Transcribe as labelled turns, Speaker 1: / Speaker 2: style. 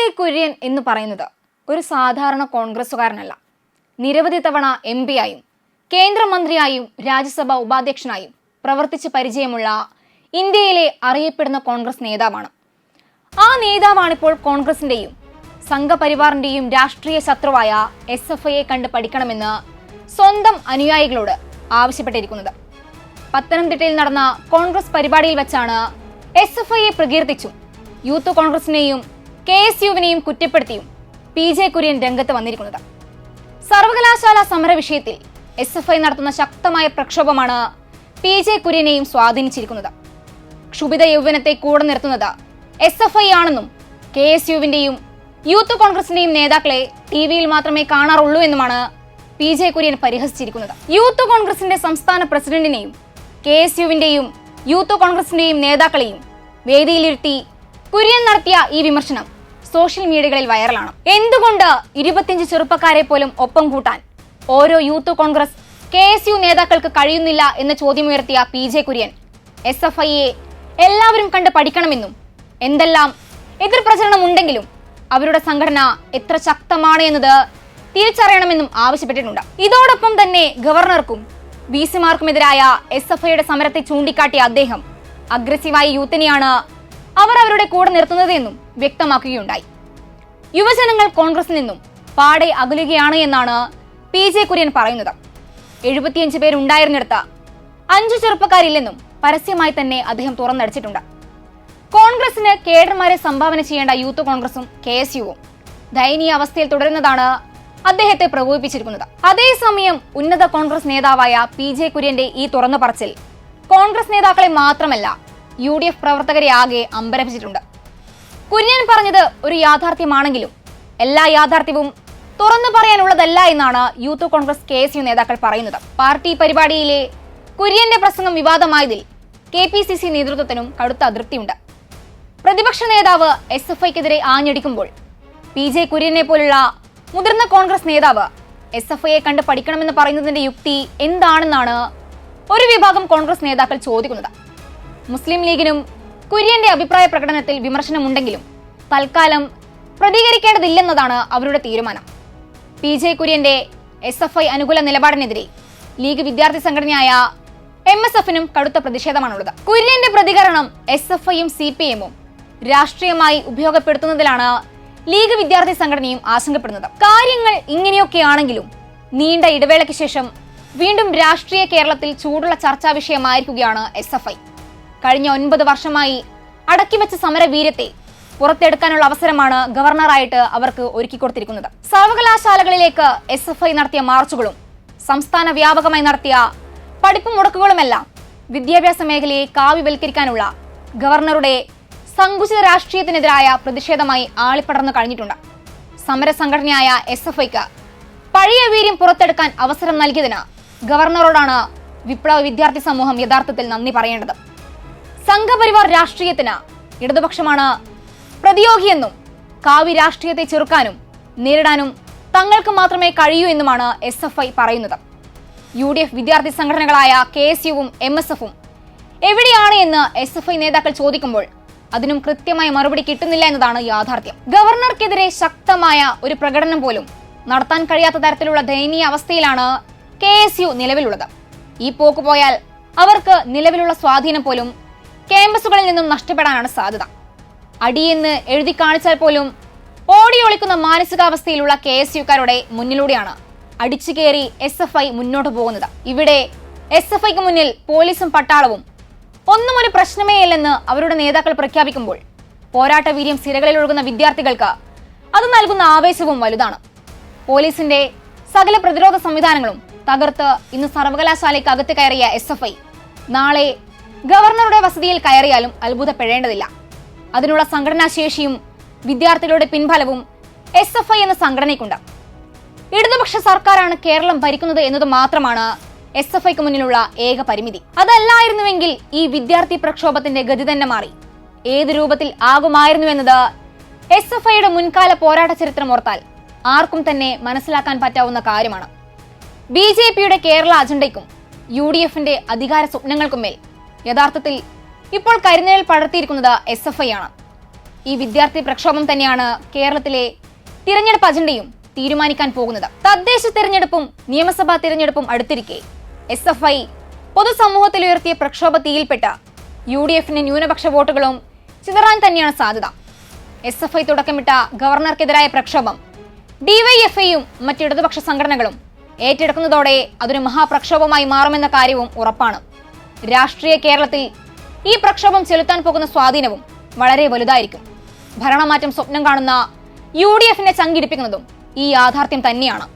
Speaker 1: J Kurian എന്ന് പറയുന്നത് ഒരു സാധാരണ കോൺഗ്രസ്സുകാരനല്ല. നിരവധി തവണ എം പിയായും കേന്ദ്രമന്ത്രിയായും രാജ്യസഭാ ഉപാധ്യക്ഷനായും പ്രവർത്തിച്ച് പരിചയമുള്ള ഇന്ത്യയിലെ അറിയപ്പെടുന്ന കോൺഗ്രസ് നേതാവാണ്. ആ നേതാവാണിപ്പോൾ കോൺഗ്രസിന്റെയും സംഘപരിവാറിന്റെയും രാഷ്ട്രീയ ശത്രുവായ എസ് എഫ് ഐയെ കണ്ട് പഠിക്കണമെന്ന് സ്വന്തം അനുയായികളോട് ആവശ്യപ്പെട്ടിരിക്കുന്നത്. പത്തനംതിട്ടയിൽ നടന്ന കോൺഗ്രസ് പരിപാടിയിൽ വെച്ചാണ് എസ് എഫ് ഐയെ പ്രകീർത്തിച്ചും യൂത്ത് കോൺഗ്രസിനെയും കെ എസ് യുവിനെയും കുറ്റപ്പെടുത്തിയും പി ജെ കുര്യൻ രംഗത്ത് വന്നിരിക്കുന്നത്. സർവകലാശാല സമര വിഷയത്തിൽ എസ് എഫ് ഐ നടത്തുന്ന ശക്തമായ പ്രക്ഷോഭമാണ് പി ജെ കുര്യനെയും സ്വാധീനിച്ചിരിക്കുന്നത്. ക്ഷുഭിത യൗവനത്തെ കൂടെ നിർത്തുന്നത് എസ് എഫ് ഐ ആണെന്നും കെ എസ് യുവിന്റെയും യൂത്ത് കോൺഗ്രസിന്റെയും നേതാക്കളെ ടി വിയിൽ മാത്രമേ കാണാറുള്ളൂ എന്നുമാണ് പി ജെ കുര്യൻ പരിഹസിച്ചിരിക്കുന്നത്. യൂത്ത് കോൺഗ്രസിന്റെ സംസ്ഥാന പ്രസിഡന്റിനെയും കെ എസ് യുവിന്റെയും യൂത്ത് കോൺഗ്രസിന്റെയും നേതാക്കളെയും വേദിയിലിരുത്തി കുര്യൻ നടത്തിയ ഈ വിമർശനം സോഷ്യൽ മീഡിയകളിൽ വൈറലാണ്. എന്തുകൊണ്ട് ഇരുപത്തിയഞ്ച് ചെറുപ്പക്കാരെ പോലും ഒപ്പം കൂട്ടാൻ? ഓരോ youth Congress K S U നേതാക്കൾക്ക് കഴിയുന്നില്ല എന്ന ചോദ്യമുയർത്തിയ P J Kurian. S F ഐയെ എല്ലാവരും കണ്ട് പഠിക്കണമെന്നും എന്തെല്ലാം എതിർ പ്രചരണം ഉണ്ടെങ്കിലും അവരുടെ സംഘടന എത്ര ശക്തമാണ് എന്നത് തിരിച്ചറിയണമെന്നും ആവശ്യപ്പെട്ടിട്ടുണ്ട്. ഇതോടൊപ്പം തന്നെ ഗവർണർക്കും വി സിമാർക്കുമെതിരായ എസ് എഫ് ഐയുടെ സമരത്തെ ചൂണ്ടിക്കാട്ടിയ അദ്ദേഹം അഗ്രസീവായ യൂത്തിനെയാണ് അവർ അവരുടെ കൂടെ നിർത്തുന്നത് എന്നും വ്യക്തമാക്കുകയുണ്ടായി. യുവജനങ്ങൾ കോൺഗ്രസിൽ നിന്നും പാടെ അകലുകയാണ് എന്നാണ് പി ജെ കുര്യൻ പറയുന്നത്. എഴുപത്തിയഞ്ച് പേരുണ്ടായിരുന്നിടത്ത് അഞ്ചു ചെറുപ്പക്കാരില്ലെന്നും പരസ്യമായി തന്നെ അദ്ദേഹം തുറന്നടിച്ചിട്ടുണ്ട്. കോൺഗ്രസിന് കേഡർമാരെ സംഭാവന ചെയ്യേണ്ട യൂത്ത് കോൺഗ്രസും കെ എസ് യുവും ദയനീയ അവസ്ഥയിൽ തുടരുന്നതാണ് അദ്ദേഹത്തെ പ്രകോപിപ്പിച്ചിരിക്കുന്നത്. അതേസമയം ഉന്നത കോൺഗ്രസ് നേതാവായ പി ജെ കുര്യന്റെ ഈ തുറന്നു പറച്ചിൽ കോൺഗ്രസ് നേതാക്കളെ മാത്രമല്ല യു ഡി എഫ് പ്രവർത്തകരെ ആകെ അമ്പരപ്പിച്ചിട്ടുണ്ട്. കുര്യൻ പറഞ്ഞത് ഒരു യാഥാർത്ഥ്യമാണെങ്കിലും എല്ലാ യാഥാർത്ഥ്യവും തുറന്നു പറയാനുള്ളതല്ല എന്നാണ് youth Congress K S U നേതാക്കൾ പറയുന്നത്. പാർട്ടി പരിപാടിയിലെ കുര്യന്റെ പ്രസംഗം വിവാദമായതിൽ കെ പി സി സി നേതൃത്വത്തിനും കടുത്ത അതൃപ്തിയുണ്ട്. പ്രതിപക്ഷ നേതാവ് എസ് എഫ് ഐക്കെതിരെ ആഞ്ഞടിക്കുമ്പോൾ പി ജെ കുര്യനെ പോലുള്ള മുതിർന്ന കോൺഗ്രസ് നേതാവ് എസ് എഫ് ഐയെ കണ്ട് പഠിക്കണമെന്ന് പറയുന്നതിന്റെ യുക്തി എന്താണെന്നാണ് ഒരു വിഭാഗം കോൺഗ്രസ് നേതാക്കൾ ചോദിക്കുന്നത്. മുസ്ലിം ലീഗിനും കുര്യന്റെ അഭിപ്രായ പ്രകടനത്തിൽ വിമർശനമുണ്ടെങ്കിലും തൽക്കാലം പ്രതികരിക്കേണ്ടതില്ലെന്നതാണ് അവരുടെ തീരുമാനം. പി ജെ കുര്യന്റെ എസ് എഫ് ഐ അനുകൂല നിലപാടിനെതിരെ ലീഗ് വിദ്യാർത്ഥി സംഘടനയായ എം എസ് എഫിനും കടുത്ത പ്രതിഷേധമാണുള്ളത്. കുര്യന്റെ പ്രതികരണം എസ് എഫ് ഐയും സി പി എമ്മും രാഷ്ട്രീയമായി ഉപയോഗപ്പെടുത്തുന്നതിലാണ് ലീഗ് വിദ്യാർത്ഥി സംഘടനയും ആശങ്കപ്പെടുന്നത്. കാര്യങ്ങൾ ഇങ്ങനെയൊക്കെയാണെങ്കിലും നീണ്ട ഇടവേളയ്ക്ക് ശേഷം വീണ്ടും രാഷ്ട്രീയ കേരളത്തിൽ ചൂടുള്ള ചർച്ചാ വിഷയമായിരിക്കുകയാണ് എസ് എഫ് ഐ. കഴിഞ്ഞ ഒൻപത് വർഷമായി അടക്കിവെച്ച സമരവീര്യത്തെ പുറത്തെടുക്കാനുള്ള അവസരമാണ് ഗവർണറായിട്ട് അവർക്ക് ഒരുക്കി കൊടുത്തിരിക്കുന്നത്. സർവകലാശാലകളിലേക്ക് എസ് എഫ് ഐ നടത്തിയ മാർച്ചുകളും സംസ്ഥാന വ്യാപകമായി നടത്തിയ പഠിപ്പ് മുടക്കുകളുമെല്ലാം വിദ്യാഭ്യാസ മേഖലയെ കാവ്യവൽക്കരിക്കാനുള്ള ഗവർണറുടെ സങ്കുചിത രാഷ്ട്രീയത്തിനെതിരായ പ്രതിഷേധമായി ആളിപ്പടർന്നു കഴിഞ്ഞിട്ടുണ്ട്. സമരസംഘടനയായ എസ് എഫ് ഐക്ക് പഴയ വീര്യം പുറത്തെടുക്കാൻ അവസരം നൽകിയതിന് ഗവർണറോടാണ് വിപ്ലവ വിദ്യാർത്ഥി സമൂഹം യഥാർത്ഥത്തിൽ നന്ദി പറയേണ്ടത്. സംഘപരിവാർ രാഷ്ട്രീയത്തിന് ഇടതുപക്ഷമാണ് പ്രതിയോഗിയെന്നും കാവി രാഷ്ട്രീയത്തെ ചെറുക്കാനും നേരിടാനും തങ്ങൾക്ക് മാത്രമേ കഴിയൂ എന്നുമാണ് എസ് എഫ് ഐ പറയുന്നത്. യു ഡി എഫ് വിദ്യാർത്ഥി സംഘടനകളായ കെ എസ് യുവും എം എസ് എഫും എവിടെയാണ് എന്ന് എസ് എഫ് ഐ നേതാക്കൾ ചോദിക്കുമ്പോൾ അതിനും കൃത്യമായ മറുപടി കിട്ടുന്നില്ല എന്നതാണ് യാഥാർത്ഥ്യം. ഗവർണർക്കെതിരെ ശക്തമായ ഒരു പ്രകടനം പോലും നടത്താൻ കഴിയാത്ത തരത്തിലുള്ള ദയനീയ അവസ്ഥയിലാണ് കെ എസ് യു നിലവിലുള്ളത്. ഈ പോക്ക് പോയാൽ അവർക്ക് നിലവിലുള്ള സ്വാധീനം പോലും ക്യാമ്പസുകളിൽ നിന്നും നഷ്ടപ്പെടാനാണ് സാധ്യത. അടിയെന്ന് എഴുതി കാണിച്ചാൽ പോലും ഓടി ഒളിക്കുന്ന മാനസികാവസ്ഥയിലുള്ള കെ എസ് യുക്കാരുടെ മുന്നിലൂടെയാണ് അടിച്ചു കയറി എസ് എഫ് ഐ മുന്നോട്ട് പോകുന്നത്. ഇവിടെ എസ് എഫ് ഐക്ക് മുന്നിൽ പോലീസും പട്ടാളവും. ഒന്നും ഒരു പ്രശ്നമേ ഇല്ലെന്ന് അവരുടെ നേതാക്കൾ പ്രഖ്യാപിക്കുമ്പോൾ പോരാട്ട വീര്യം സിരകളിൽ ഒഴുകുന്ന വിദ്യാർത്ഥികൾക്ക് അത് നൽകുന്ന ആവേശവും വലുതാണ്. പോലീസിന്റെ സകല പ്രതിരോധ സംവിധാനങ്ങളും തകർത്ത് ഇന്ന് സർവകലാശാലയ്ക്ക് അകത്ത് കയറിയ എസ് നാളെ ഗവർണറുടെ വസതിയിൽ കയറിയാലും അത്ഭുതപ്പെടേണ്ടതില്ല. അതിനുള്ള സംഘടനാശേഷിയും വിദ്യാർത്ഥികളുടെ പിൻഫലവും എസ് എഫ് ഐ എന്ന സംഘടനയ്ക്കുണ്ട്. ഇടതുപക്ഷ സർക്കാരാണ് കേരളം ഭരിക്കുന്നത് എന്നത് മാത്രമാണ് എസ് എഫ് ഐക്ക് മുന്നിലുള്ള ഏക പരിമിതി. അതല്ലായിരുന്നുവെങ്കിൽ ഈ വിദ്യാർത്ഥി പ്രക്ഷോഭത്തിന്റെ ഗതി തന്നെ മാറി. ഏത് രൂപത്തിൽ ആകുമായിരുന്നു എന്നത് എസ് എഫ് ഐയുടെ മുൻകാല പോരാട്ട ചരിത്രം ഓർത്താൽ ആർക്കും തന്നെ മനസ്സിലാക്കാൻ പറ്റാവുന്ന കാര്യമാണ്. ബി ജെ പിയുടെ കേരള അജണ്ടയ്ക്കും യു ഡി എഫിന്റെ അധികാര സ്വപ്നങ്ങൾക്കും മേൽ യഥാർത്ഥത്തിൽ ഇപ്പോൾ കരിനിഴൽ പടർത്തിയിരിക്കുന്നത് എസ് എഫ് ഐ ആണ്. ഈ വിദ്യാർത്ഥി പ്രക്ഷോഭം തന്നെയാണ് കേരളത്തിലെ തിരഞ്ഞെടുപ്പ് അജണ്ടയും തീരുമാനിക്കാൻ പോകുന്നത്. തദ്ദേശ തിരഞ്ഞെടുപ്പും നിയമസഭാ തിരഞ്ഞെടുപ്പും അടുത്തിരിക്കെ എസ് എഫ് ഐ പൊതുസമൂഹത്തിൽ ഉയർത്തിയ പ്രക്ഷോഭ തീയിൽപ്പെട്ട യു ഡി എഫിന് ന്യൂനപക്ഷ വോട്ടുകളും ചിതറാൻ തന്നെയാണ് സാധ്യത. എസ് എഫ് ഐ തുടക്കമിട്ട ഗവർണർക്കെതിരായ പ്രക്ഷോഭം ഡിവൈഎഫ്ഐയും മറ്റ് ഇടതുപക്ഷ സംഘടനകളും ഏറ്റെടുക്കുന്നതോടെ അതൊരു മഹാപ്രക്ഷോഭമായി മാറുമെന്ന കാര്യവും ഉറപ്പാണ്. രാഷ്ട്രീയ കേരളത്തിൽ ഈ പ്രക്ഷോഭം ചെലുത്താൻ പോകുന്ന സ്വാധീനവും വളരെ വലുതായിരിക്കും. ഭരണമാറ്റം സ്വപ്നം കാണുന്ന യു ഡി എഫിനെ ചങ്കിടിപ്പിക്കുന്നതും ഈ യാഥാർത്ഥ്യം തന്നെയാണ്.